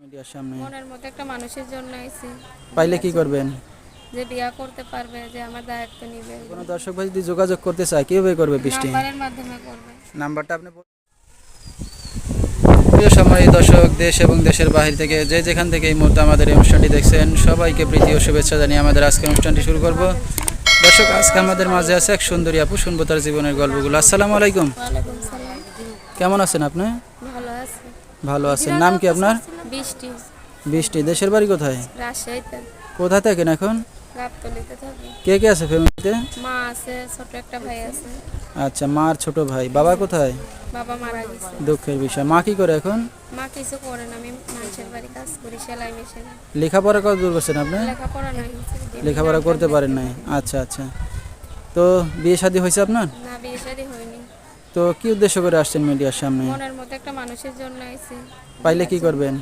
মিডিয়ার সামনে। মনের মতো একটা মানুষের জন্য আইছি। পাইলে কি করবেন? যে বিয়া করতে পারবে যে আমার দায়িত্ব নিবে। কোনো দর্শক ভাই যদি যোগাযোগ করতে চায় কীভাবে করবে বৃষ্টি? নাম্বারের মাধ্যমে করবে। নাম্বারটা আপনি প্রিয় সময় দর্শক দেশ এবং দেশের বাহির থেকে যে যেখান থেকে এই মুহূর্তে আমাদের এই অনুষ্ঠানটি দেখছেন সবাইকে প্রীতি ও শুভেচ্ছা জানিয়ে আমাদের আজকের অনুষ্ঠানটি শুরু করব। দর্শক আজকে আমাদের মাঝে আছে এক সুন্দরী আপু শুনব তার জীবনের গল্পগুলো। আসসালামু আলাইকুম। কেমন আছেন আপনি? ভালো আছি আছেন। নাম কি আপনার? বৃষ্টি। বৃষ্টি। দেশের বাড়ি কোথায়? রাজশাহীতে। কোথায় থাকেন এখন? গাবতলিতে থাকি। কে কে আছে ফ্যামিলিতে মা আছে ছোট একটা ভাই আছে। আচ্ছা মার ছোট ভাই। বাবা কোথায়? বাবা মারা গেছে। দুঃখের বিষয়। মা কি করে এখন? মা কিছু করে না। আমি মানুষের বাড়ি কাজ করি সেলাই মেশিন। লেখাপড়া কত দূর করছেন আপনি? লেখাপড়া নাই। লেখাপড়া করতে পারেন নাই। আচ্ছা আচ্ছা। তো বিয়ে শাদী হয়েছে আপনার? না বিয়ে শাদী হয়নি। তো কি উদ্দেশ্য করে আসছেন মিডিয়ার সামনে? মনের মতো একটা মানুষের জন্য আইছি। পাইলে কি করবেন?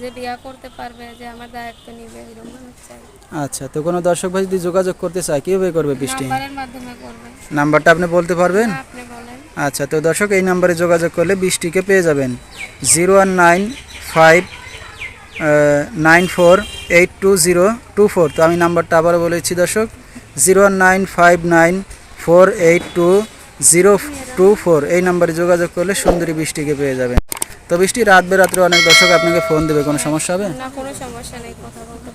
যে বিয়া করতে পারবে যে আমার দায়িত্ব নিবে এরকম মানুষ চাই। আচ্ছা তো কোনো দর্শক ভাই যদি যোগাযোগ করতে চায় কীভাবে করবে বৃষ্টি নাম্বারের মাধ্যমে করবে। নাম্বারটা আপনি বলতে পারবেন? আপনি বলেন। আচ্ছা তো দর্শক এই নাম্বারে যোগাযোগ করলে বৃষ্টিকে পেয়ে যাবেন। Zero one nine five nine four eight two zero two four. তো আমি নাম্বারটা আবারও বলেছি দর্শক zero one nine five nine four eight two zero two four. এই নাম্বারে যোগাযোগ করলে সুন্দরী বৃষ্টিকে পেয়ে যাবেন। তো বৃষ্টি রাত বেরাত্রে অনেক দর্শক আপনাকে ফোন দেবে কোনো সমস্যা হবে? না কোনো সমস্যা নেই কথা বলতে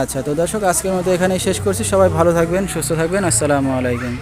আচ্ছা তো দর্শক আজকের মতো এখানেই শেষ করছি। সবাই ভালো থাকবেন সুস্থ থাকবেন। আসসালামু আলাইকুম।